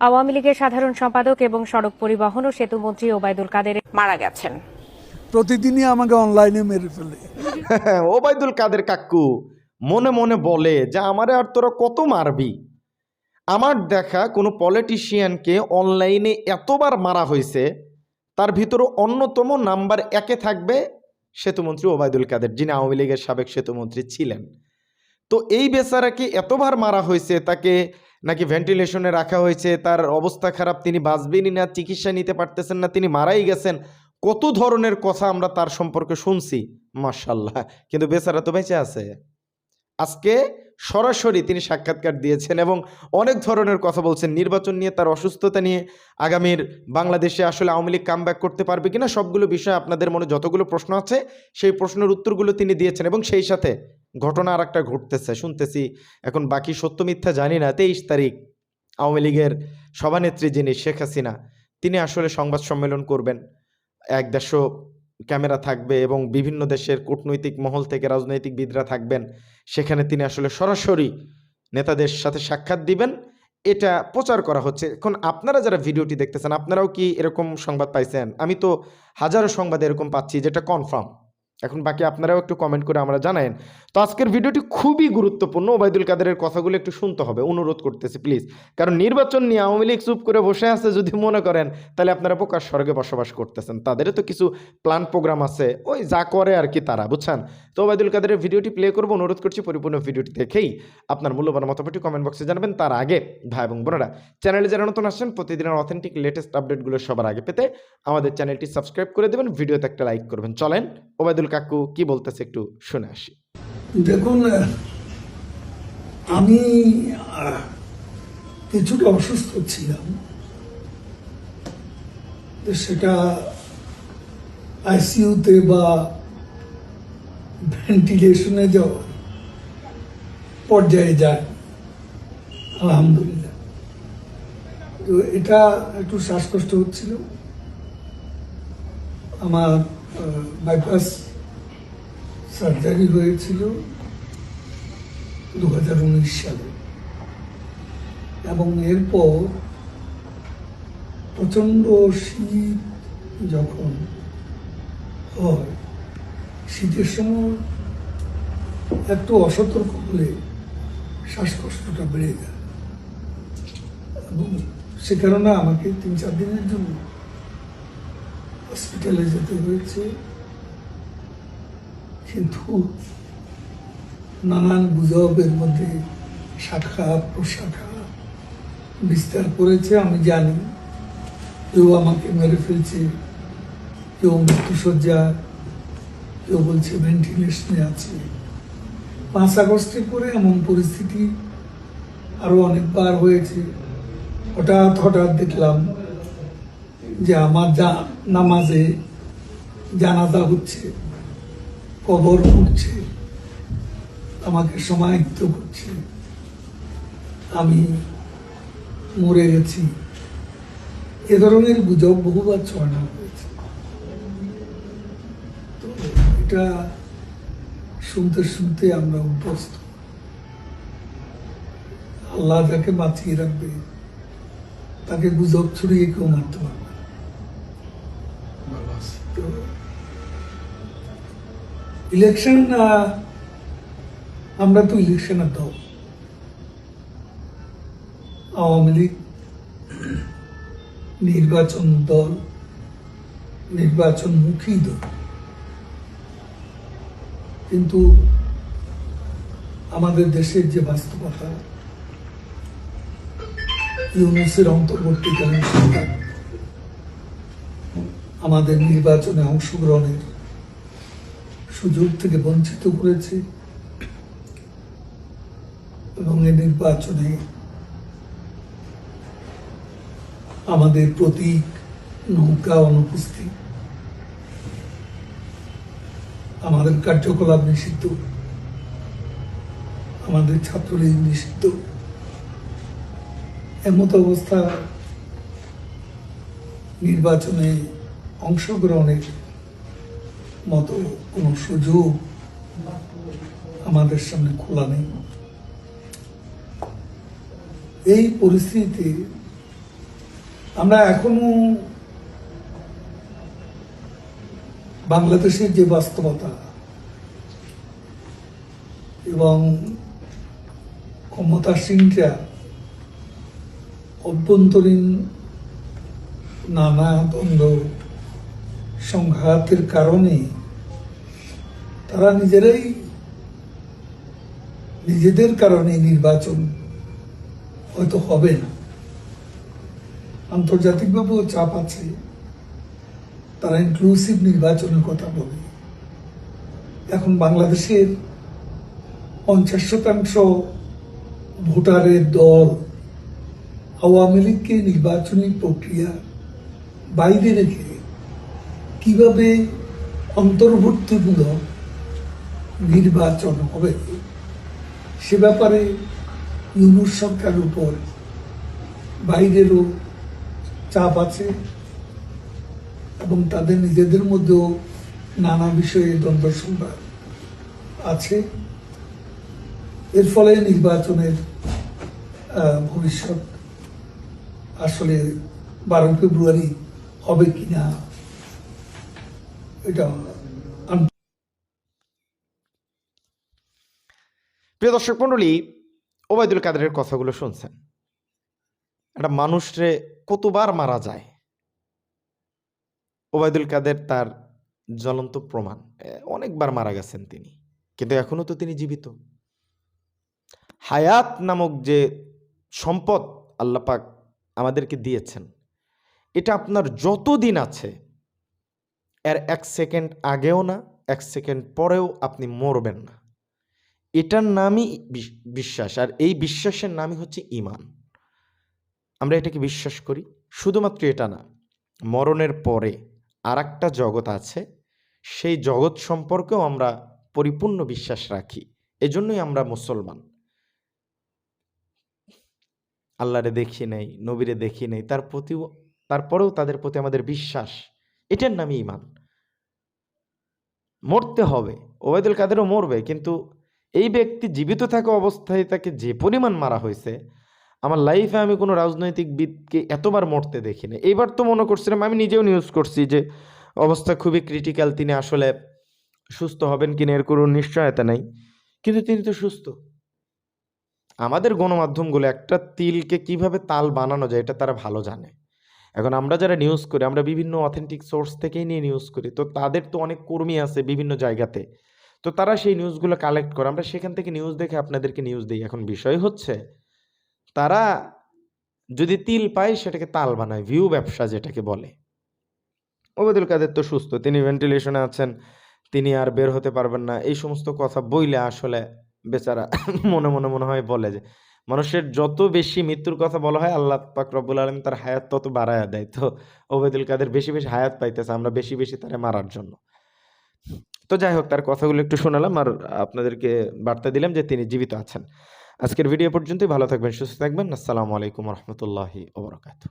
আওয়ামী লীগের সাধারণ সম্পাদক এবং সড়ক পরিবহন ও সেতুমন্ত্রী ওবায়দুল কাদের মারা গেছেন। প্রতিদিনই আমাকে অনলাইনে মেরে ফেলে। ওবায়দুল কাদের কাকু মনে মনে বলে যে আমারে আর তোরা কত মারবি? আমার দেখা কোনো পলিটিশিয়ানকে অনলাইনে এতবার মারা হয়েছে তার ভিতরে অন্যতম নাম্বার একে থাকবে সেতুমন্ত্রী ওবায়দুল কাদের যিনি আওয়ামী লীগের সাবেক সেতুমন্ত্রী ছিলেন। তো এই বেচারাকে এতবার মারা হয়েছে তাকে নাকি ভেন্টিলেশনে রাখা হয়েছে, তার অবস্থা খারাপ, তিনি বাঁচবেনই না, চিকিৎসা নিতে পারতেছেন না, তিনি মারাই গেছেন, কত ধরনের কথা আমরা তার সম্পর্কে শুনছি? মার্শাল্লাহ কিন্তু বেচারা তো বেঁচে আছে। আজকে সরাসরি তিনি সাক্ষাৎকার দিয়েছেন এবং অনেক ধরনের কথা বলছেন, নির্বাচন নিয়ে, তার অসুস্থতা নিয়ে, আগামীর বাংলাদেশে আসলে আওয়ামী লীগ কাম করতে পারবে কিনা, সবগুলো বিষয় আপনাদের মনে যতগুলো প্রশ্ন আছে, সেই প্রশ্নের উত্তরগুলো তিনি দিয়েছেন এবং সেই সাথে ঘটনা আর একটা ঘটতেছে, শুনতেছি। এখন বাকি সত্য মিথ্যা জানি না, তেইশ তারিখ, আওয়ামী লীগের সভানেত্রী যিনি শেখ হাসিনা, তিনি আসলে সংবাদ সম্মেলন করবেন। এক দেড়শো ক্যামেরা থাকবে এবং বিভিন্ন দেশের কূটনৈতিক মহল থেকে রাজনৈতিকবিদরা থাকবেন। সেখানে তিনি আসলে সরাসরি নেতাদের সাথে সাক্ষাৎ দিবেন। এটা প্রচার করা হচ্ছে। এখন আপনারা যারা ভিডিওটি দেখতেছেন, আপনারাও কি এরকম সংবাদ পাইছেন? আমি তো হাজারো সংবাদ এরকম পাচ্ছি, যেটা কনফার্ম এখন বাকি আপনারাও একটু কমেন্ট করে আমরা জানায়েন। তো আজকের ভিডিওটি খুবই গুরুত্বপূর্ণ। ওবায়দুল কাদেরের কথাগুলো একটু শুনতে হবে। অনুরোধ করতেছি প্লিজ কারণ নির্বাচন নিয়ে আওয়ামী লীগ চুপ করে বসে আছে যদি মনে করেন, তাহলে আপনারা প্রকাশ স্বর্গে বসবাস করতেছেন। তাদেরও তো কিছু প্ল্যান প্রোগ্রাম আছে। ওই যা করে আর কি তারা, বুঝছেন? তো ওবায়দুল কাদেরের ভিডিওটি প্লে করব, অনুরোধ করছি পরিপূর্ণ ভিডিওটি দেখেই আপনার মূল্যবান মতামতটি কমেন্ট বক্সে জানাবেন। তার আগে, ভাই এবং বোনেরা চ্যানেলে যারা নতুন আসছেন, প্রতিদিনের অথেন্টিক লেটেস্ট আপডেটগুলো সবার আগে পেতে আমাদের চ্যানেলটি সাবস্ক্রাইব করে দেবেন। ভিডিওতে একটা লাইক করবেন। চলেন, ওবায়দুল কাকু, কি বলতেছে একটু শুনে আসি। দেখুন আমি কিছুটা অসুস্থ ছিলাম। সেটা আইসিইউতে বা ভেন্টিলেশনে যাওয়া পর্যায়ে যায়, আলহামদুলিল্লাহ। তো এটা একটু শ্বাসকষ্ট হচ্ছিল। আমার বাইপাস সার্জারি হয়েছিল দু হাজার উনিশ সালে। এবং এরপর প্রচণ্ড শীত যখন হয়, শীতের সময় একটু অসতর্ক হলে শ্বাসকষ্টটা বেড়ে যায়। এবং সে কারণে আমাকে তিন চার দিনের জন্য হসপিটালে যেতে হয়েছে। কিন্তু নানান গুজবের মধ্যে শাখা প্রশাখা বিস্তার করেছে, আমি জানি। কেউ আমাকে মেরে ফেলছে, কেউ মৃত্যুসজ্জা, কেউ বলছে ভেন্টিলেশনে আছে। পাঁচ আগস্টের পরে এমন পরিস্থিতি আরও অনেকবার হয়েছে। হঠাৎ হঠাৎ দেখলাম যে আমার যা নামাজে জানাজা হচ্ছে। কবর করছে আমাকে সমাহিত করছে। আমি মরে গেছি। এ ধরনের গুজব বহুবার ছড়ানো হয়েছে। তো এটা শুনতে শুনতে আমরা অভ্যস্ত। আল্লাহ যাকে বাঁচিয়ে রাখবে তাকে গুজব ছড়িয়ে কেউ মারতে পারবে না। ইলেকশন আমরা তো ইলেকশনের দল আওয়ামী লীগ, নির্বাচন দল, নির্বাচনমুখী দল। কিন্তু আমাদের দেশের যে বাস্তবতা, ইউনুসের অন্তর্বর্তীকালীন সরকার, আমাদের নির্বাচনে অংশগ্রহণের সুযোগ থেকে বঞ্চিত করেছে এবং এই নির্বাচনে আমাদের প্রতীক নৌকা অনুপস্থিত, আমাদের কার্যকলাপ নিষিদ্ধ, আমাদের ছাত্রলীগ নিষিদ্ধ, এমত অবস্থা নির্বাচনে অংশগ্রহণের মতো কোনো সুযোগ আমাদের সামনে খোলা নেই। এই পরিস্থিতিতে আমরা এখনও বাংলাদেশের যে বাস্তবতা এবং ক্ষমতাসীনরা অভ্যন্তরীণ নানা দ্বন্দ্ব, সংঘাতের কারণে তারা নিজেরাই নিজেদের কারণে নির্বাচন হয়তো হবে না। আন্তর্জাতিকভাবেও চাপ আছে। তারা ইনক্লুসিভ নির্বাচনের কথা বলে। এখন বাংলাদেশের পঞ্চাশ শতাংশ ভোটারের দল আওয়ামী লীগকে নির্বাচনী প্রক্রিয়া বাইরে রেখে কীভাবে অন্তর্ভুক্তিমূলক নির্বাচন হবে। সে ব্যাপারে ইউনুস সরকারের উপর বাইরেরও চাপ আছে এবং তাদের নিজেদের মধ্যেও নানা বিষয়ে দ্বন্দ্ব সংবাদ আছে। এর ফলে নির্বাচনের ভবিষ্যৎ আসলে বারো ফেব্রুয়ারি হবে কিনা এটা প্রিয় দর্শক মণ্ডলী, ওবায়দুল কাদেরের কথাগুলো শুনছেন। একটা মানুষরে কতবার মারা যায়? ওবায়দুল কাদের তার জ্বলন্ত প্রমাণ। অনেকবার মারা গেছেন তিনি, কিন্তু এখনও তো তিনি জীবিত। হায়াত নামক যে সম্পদ আল্লাপাক আমাদেরকে দিয়েছেন, এটা আপনার যত দিন আছে, এর এক সেকেন্ড আগেও না, এক সেকেন্ড পরেও আপনি মরবেন না। এটার নামই বিশ- বিশ্বাস। আর এই বিশ্বাসের নামই হচ্ছে ইমান আমরা এটাকে বিশ্বাস করি। শুধুমাত্র এটা না, মরণের পরে আর জগৎ আছে। সেই জগৎ সম্পর্কেও আমরা পরিপূর্ণ বিশ্বাস রাখি। এজন্যই আমরা মুসলমান। আল্লাহরে দেখি নেই, নবীরে দেখি নেই, তার প্রতিও, তারপরেও তাদের প্রতি আমাদের বিশ্বাস। এটার নামই ইমান মরতে হবে। ওবায়দুল কাদেরও মরবে, কিন্তু এই ব্যক্তি জীবিত থাকা অবস্থায় তাকে যে পরিমাণ মারা হয়েছে, আমার লাইফে আমি কোনো রাজনৈতিকবিদকে এতবার মরতে দেখিনি। এইবার তো মনে করছিলাম, আমি নিজেও নিউজ করছি যে অবস্থা খুবই ক্রিটিক্যাল তিনি আসলে সুস্থ হবেন কিনা এর কোনো নিশ্চয়তা নাই। কিন্তু তিনি তো সুস্থ। আমাদের গণমাধ্যমগুলো একটা তিলকে কীভাবে তাল বানানো যায়, এটা তারা ভালো জানে। এখন আমরা যারা নিউজ করি, আমরা বিভিন্ন অথেন্টিক সোর্স থেকেই নিয়ে নিউজ করি, তো তাদের তো অনেক কর্মী আছে বিভিন্ন জায়গাতে। তো তারা সেই নিউজগুলো কালেক্ট করে। আমরা সেখান থেকে নিউজ দেখে আপনাদেরকে নিউজ দিই। এখন বিষয় হচ্ছে, তারা যদি তিল পায়, সেটাকে তাল বানায় ভিউ ব্যবসা যেটাকে বলে। ওবেদুল কাদের তো সুস্থ, তিনি ভেন্টিলেশনে আছেন, তিনি আর বের হতে পারবেন না। এই সমস্ত কথা বইলে আসলে বেচারা মনে মনে মনে হয় বলে যে, মানুষের যত বেশি মৃত্যুর কথা বলা হয়, আল্লাহ পাক রব্বুল আলম তার হায়াত তত বাড়ায়া দেয়। তো ওবেদুল কাদের বেশি বেশি হায়াত পাইতেছে, আমরা বেশি বেশি তারে মারার জন্য। তো যাই হোক, তার কথাগুলো একটু শোনালাম আর আপনাদেরকে বার্তা দিলাম যে তিনি জীবিত আছেন। আজকের ভিডিও পর্যন্তই, ভালো থাকবেন, সুস্থ থাকবেন। আসসালামু আলাইকুম রহমতুল্লাহি ওবরাকাতু